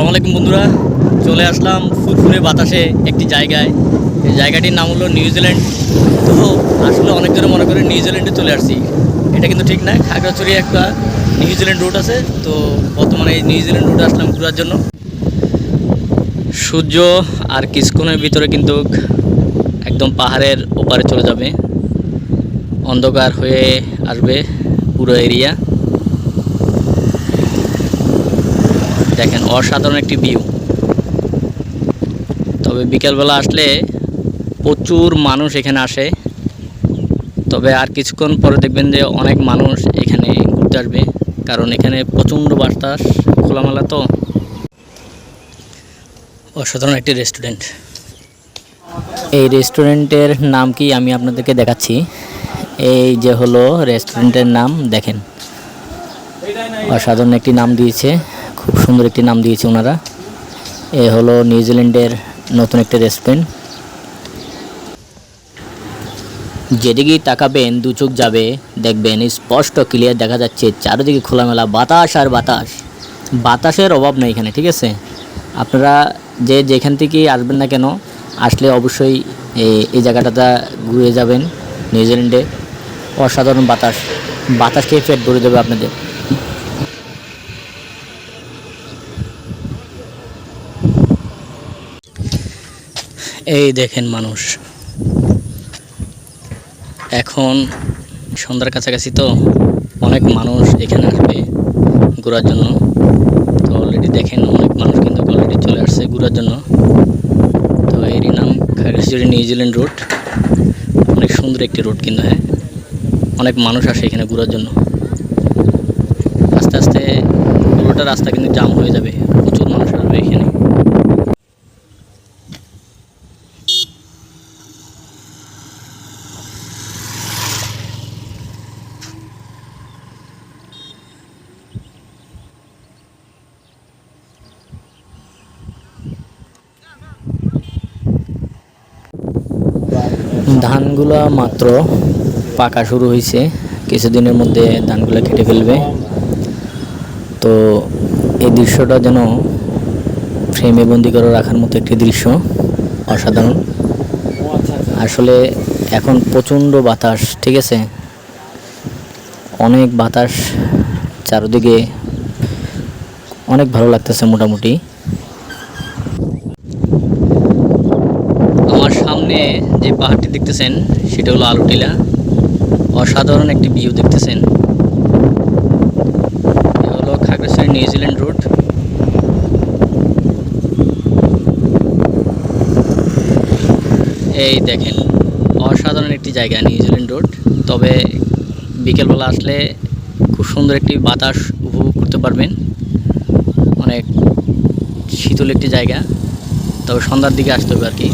আসসালামু আলাইকুম বন্ধুরা। চলে আসলাম ফুরফুরে বাতাসে একটি জায়গায়। এই জায়গাটির নাম হলো নিউজিল্যান্ড তো আসলে অনেক জনে মনে করে নিউজিল্যান্ডে চলে আসছি। এটা কিন্তু ঠিক না, খাগড়াছড়ি একটা নিউজিল্যান্ড রুট আছে। তো বর্তমানে এই নিউজিল্যান্ড রুটে আসলাম ঘোরার জন্য। সূর্য আর কিছুক্ষণের ভিতরে কিন্তু একদম পাহাড়ের ওপারে চলে যাবে। অন্ধকার হয়ে আসবে পুরো এরিয়া। দেখেন, অসাধারণ একটি ভিউ তবে বিকেলবেলা আসলে প্রচুর মানুষ এখানে আসে। তবে আর কিছুক্ষণ পরে দেখবেন যে অনেক মানুষ এখানে ঘুরতে আসবে, কারণ এখানে প্রচণ্ড বাতাস, খোলামেলা তো। অসাধারণ একটি রেস্টুরেন্ট এই রেস্টুরেন্টের নাম কি আমি আপনাদেরকে দেখাচ্ছি। এই যে হলো রেস্টুরেন্টের নাম, দেখেন। অসাধারণ একটি নাম দিয়েছে। খুব সুন্দর একটি নাম দিয়েছে ওনারা। এ হলো নিউজিল্যান্ডের নতুন একটি রেস্টুরেন্ট যেদিকেই তাকাবেন, দু চোখ যাবে, দেখবেন স্পষ্ট ক্লিয়ার দেখা যাচ্ছে চারিদিকে খোলামেলা বাতাস আর বাতাস। বাতাসের অভাব নেই এখানে, ঠিক আছে? আপনারা যে যেখান থেকেই আসবেন না কেন, আসলে অবশ্যই এই- জায়গাটাতে ঘুরে যাবেন, নিউজিল্যান্ডে। অসাধারণ বাতাস। বাতাস খেয়ে পেট ভরে দেবে আপনাদের। এই দেখেন মানুষ। এখন সন্ধ্যার কাছাকাছি তো অনেক মানুষ এখানে আসবে ঘোরার জন্য। তো অলরেডি দেখেন অনেক মানুষ কিন্তু অলরেডি চলে আসছে ঘোরার জন্য। তো এরই নাম খাগড়াছড়ি নিউজিল্যান্ড রোড। অনেক সুন্দর একটি রোড কিন্তু হ্যাঁ। অনেক মানুষ আসে এখানে ঘোরার জন্য। আস্তে আস্তে পুরোটা রাস্তা কিন্তু জাম হয়ে যাবে প্রচুর মানুষ আসবে এখানে ধানগুলো মাত্র পাকা শুরু হয়েছে কিছুদিনের মধ্যে ধানগুলো কেটে ফেলবে। তো এই দৃশ্যটা যেন ফ্রেমে বন্দি করে রাখার মতো একটি দৃশ্য, অসাধারণ। আসলে এখন প্রচণ্ড বাতাস, ঠিক আছে? অনেক বাতাস চারদিকে, অনেক ভালো লাগতেছে মোটামুটি। সামনে যে পাহাড়টি দেখতেছেন, সেটা হলো আলুটিলা অসাধারণ একটি ভিউ দেখতেছেন। হলো খাগড়াছড়ি নিউজিল্যান্ড রোড। এই দেখেন, অসাধারণ একটি জায়গা নিউজিল্যান্ড রোড। তবে বিকেলবেলা আসলে খুব সুন্দর একটি বাতাস উপভোগ করতে পারবেন। অনেক শীতল একটি জায়গা। তবে সন্ধ্যার দিকে আসতে হবে আর কি।